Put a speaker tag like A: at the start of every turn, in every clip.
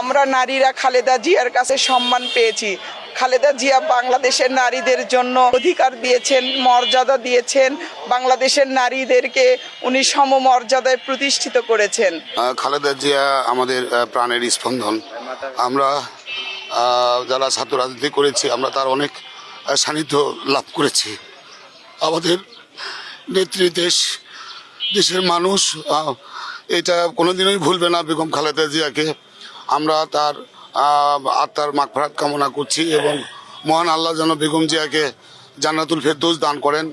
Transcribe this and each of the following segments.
A: আমরা নারীরা খালেদা জিয়ার কাছে সম্মান পেয়েছি। খালেদা জিয়া বাংলাদেশের নারীদের জন্য অধিকার দিয়েছেন, মর্যাদা দিয়েছেন। বাংলাদেশের নারীদেরকে উনি সমমর্যাদায় প্রতিষ্ঠিত করেছেন।
B: খালেদা জিয়া আমাদের প্রাণের স্পন্দন। আমরা যারা ছাত্র রাজনীতি করেছি, আমরা তার অনেক সান্নিধ্য লাভ করেছি। আমাদের নেত্রী দেশ, দেশের মানুষ এটা কোনোদিনই ভুলবে না বেগম খালেদা জিয়াকে। আমরা তার আত্মার মাগফারাত কামনা করছি এবং মহান আল্লাহ যেন বেগম জিয়াকে জান্নাতুল ফেরদৌস দান করেন।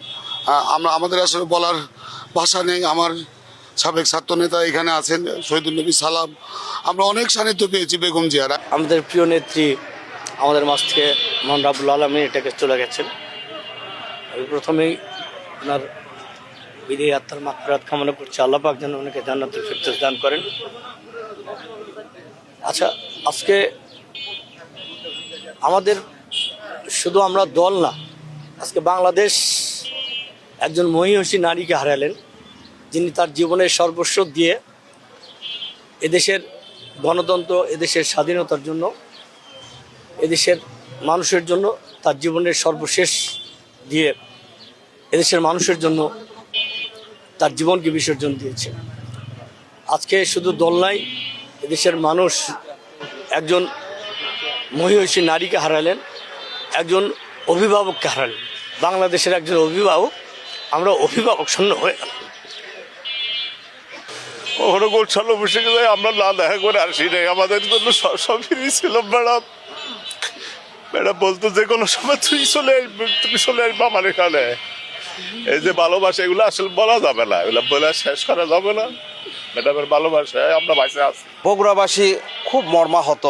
B: আমরা, আমাদের আসলে বলার ভাষা নেই, আমার সাবেক ছাত্র নেতা এখানে আছেন, শহীদুল নবী সালাম। আমরা অনেক সান্নিধ্য পেয়েছি বেগম জিয়ারা।
C: আমাদের প্রিয় নেত্রী আমাদের মাছ থেকে মোহন রাবুল আলমী এটাকে চলে গেছেন। প্রথমেই ওনার বিদেহী আত্মার মাকফরাত কামনা করছি। আল্লাহ পাক যেন ওনাকে জান্নাতুল ফিরদৌস দান করেন। আচ্ছা আজকে আমাদের শুধু আমরা দল না, আজকে বাংলাদেশ একজন মহিষী নারীকে হারালেন, যিনি তার জীবনের সর্বস্ব দিয়ে এদেশের গণতন্ত্র, এদেশের স্বাধীনতার জন্য, এদেশের মানুষের জন্য, তার জীবনের সর্বশেষ দিয়ে এদেশের মানুষের জন্য তার জীবনকে বিসর্জন দিয়েছে। আজকে শুধু দল নাই এদেশের মানুষ একজন মহিষী নারীকে হারালেন, একজন অভিভাবককে হারালেন। বাংলাদেশের একজন অভিভাবক, আমরা অভিভাবক শূন্য হয়ে গেলাম।
D: ওখানে গোলশাল অফিসে গেলে আমরা না দেখা করে আসি নাই। আমাদের জন্য সব- ছিল, ম্যাডাম। ম্যাডাম বলতো, যে কোনো সময় তুই চলে আসবি, তুমি চলে আসবে আমার এখানে। এই যে ভালোবাসা, এগুলো আসলে বলা যাবে না। এগুলো বলে শেষ করা যাবে না। ম্যাডামের ভালোবাসায় আমরা আছি।
E: বগুড়াবাসী খুব মর্মাহত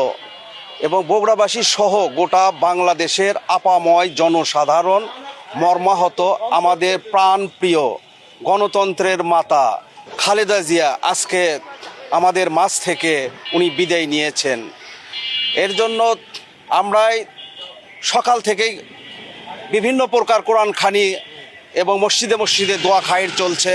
E: এবং বগুড়াবাসী সহ গোটা বাংলাদেশের আপাময় জনসাধারণ মর্মাহত আমাদের প্রাণপ্রিয় গণতন্ত্রের মাতা খালেদা জিয়া আজকে আমাদের মাঝ থেকে উনি বিদায় নিয়েছেন। এর জন্য আমরাই সকাল থেকেই বিভিন্ন প্রকার কোরআন খানি এবং মসজিদে মসজিদে দোয়া খায়ের চলছে।